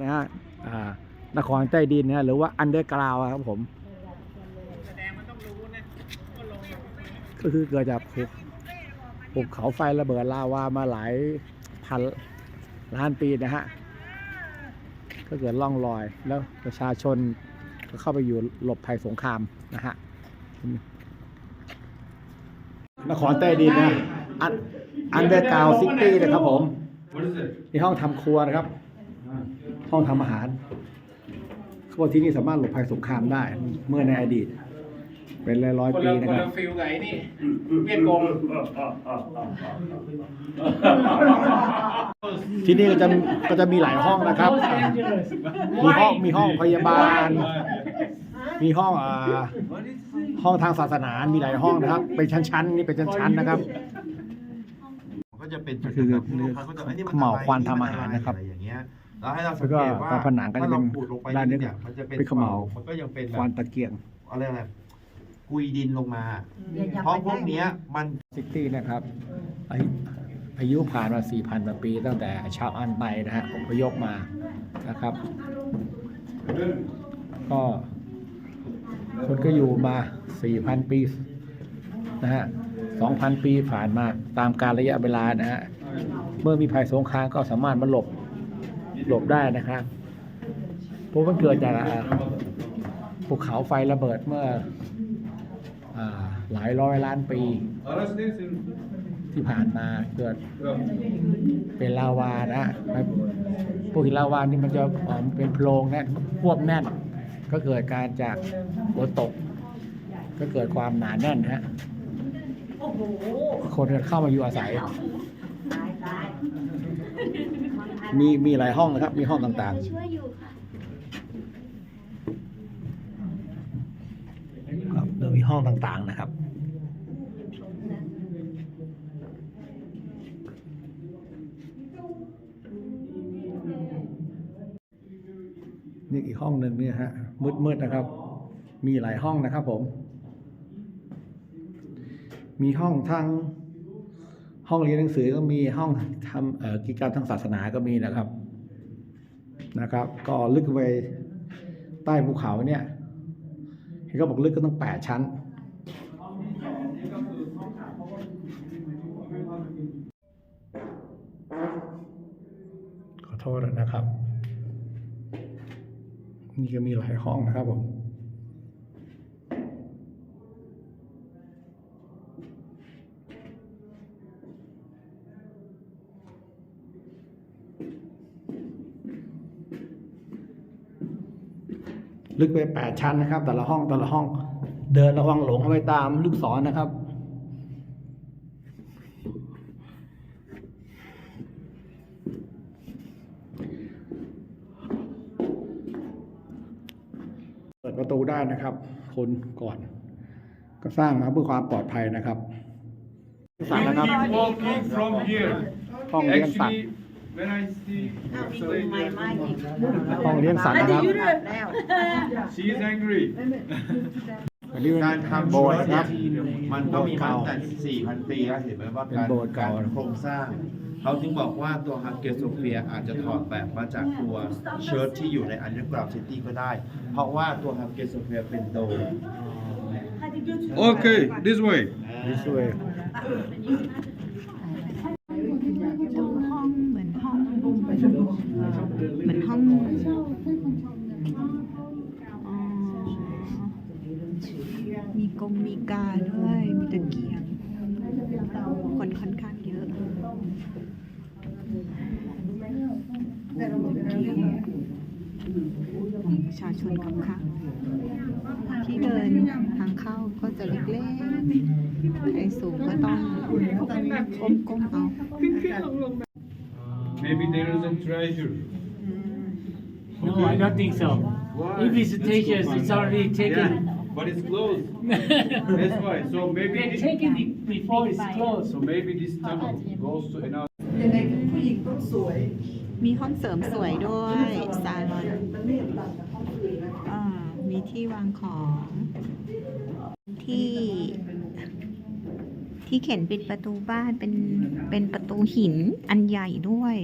นะฮะอ่านครใต้ดินนะฮะหรือว่าอันเดอร์กราวครับผมก็คือเกิดจากภูภูเขาไฟระเบิดลาวามาหลายพันล้านปีนะฮะก็เกิดล่องรอยแล้วประชาชนก็เข้าไปอยู่หลบภัยสงครามนะฮะนครใต้ดินนะอันอันเดอร์กราวซิตี้นะครับผม What is it? นี่ห้องทำครัวนะครับ ห้องทำอาหารเขาบอกที่นี่สามารถหลบภัยสงครามได้ เมื่อในอดีต เป็นร้อยร้อยคนปีละนะคนครัละบฟิลกับไอ้นี่เวียดกงที่นี่ก็จะก็จะมีหลายห้องนะครับ มีห้องมีห้องพยาบาล มีห้องอ่าห้องทางศาสนา มีหลายห้องนะครับ เป็นชั้นๆนี่เป็นชั้นๆนะครับก็จะเป็นก็คือจุดๆลูกค้าก็จะไอ้นี่มันเหมาอะไรควันทำอาหารนะครับอะไรอย่างเงี้ย แล้วให้เราสังเกตว่าแล้วก็ตามผนังก็จะเป็นถ้าราขูดลงไปด้านนี้เนี่ย มันจะเป็นเป็นเขม่า มันก็ยังเป็นแบควันบตะเกียงอะไรอะไรกุยดินลงมาเพราะพวกเนี้ยมันซิตี้นะครับอายุอายุผ่านมา 4,000กว่าปี ตั้งแต่ชาวอันไตนะฮะอพยพมานะครับ ก็คนก็อยู่มา 4,000 ปีนะฮะ 2,000 ปีผ่านมาตามการระยะเวลานะฮะ เมื่อมีภัยสงครามก็สามารถมาหลบ หลบได้นะครับเพราะมันเกิดจากภูเขาไฟระเบิดเมื่ออหลายร้อยล้านปี ที่ผ่านมาเกิดเป็นลาวานะครับพวกหินลาวานี่มันจะเอ่อเป็นโพรงแน่นควบแน่น ก็เกิดการจากฝนตก ก็เกิดความหนาแน่นฮะคนก็เข้ามาอยู่อาศัย มีมีหลายห้องนะครับ มีห้องต่างช่วยอยู่ค่ะๆครับเดี๋ยวมีห้องต่างๆนะครับ นี่อีกห้องหนึ่งเนี่ยฮะมืดๆนะครับ มีหลายห้องนะครับผม มีห้องทาง ห้องเรียนหนังสือก็มีห้องทำกิจกรรมทางศาสนาก็มีนะครับนะครับ ก็ลึกไปใต้ภูเขาเนี่ยเห็นเขาบอกลึกก็ต้องแปดชั้น ขอโทษนะครับ นี่ก็มีหลายห้องนะครับผม ลึกไปแปดชั้นนะครับ แต่ละห้องแต่ละห้อง เดินระวังหลงเข้าไปตามลูกศรนะครับ เปิดประตูได้นะครับ คนก่อน ก็สร้างมาเพื่อความปลอดภัยนะครับสั่งนะครับ Keep walking from here. ห้องเลี้ยงสัตว์ Actually, when I see ห้องเลี้ยงสัตว์นะครับ she is angry. อันนี้เป็นการทำโบสถ์ครับมันก็มีมาตั้งแต่ 4,000 ปีแล้วเห็นไหมว่าเป็นการโบสถ์เก่า การโครงสร้าง เขาถึงบอกว่าตัวฮักเกโซเฟียอาจจะถอดแบบมาจากตัวเชิร์ชที่อยู่ในอันเดอร์กราวซิตี้ก็ได้ เพราะว่าตัวฮักเกโซเฟียเป็นโดม Okay, this way. นี่ช่วยดูห้องเหมือนห้อง เหมือนห้องอ๋อ มีกงมีกาด้วย มีตะเกียงคนค่อนข้างเยอะประชาชนคับคักที่เดินทางเข้าก็จะเล็กๆใครสูงก็ต้องก้มๆเอา Maybe there is a treasure. No, I don't think so. Why? If it's teachers, it's already taken. Yeah, but it's closed. That's why. So maybe They this, taken it before it's closed. so maybe this tunnel goes to another. ยังไงผู้หญิงต้องสวยมีห้องเสริมสวยด้วยซาลอนมันไม่เห็นต่างจากห้องอื่นนะอ่ามีที่วางของที่ที่เข็นปิดประตูบ้านเป็นเป็นประตูหินอันใหญ่ด้วย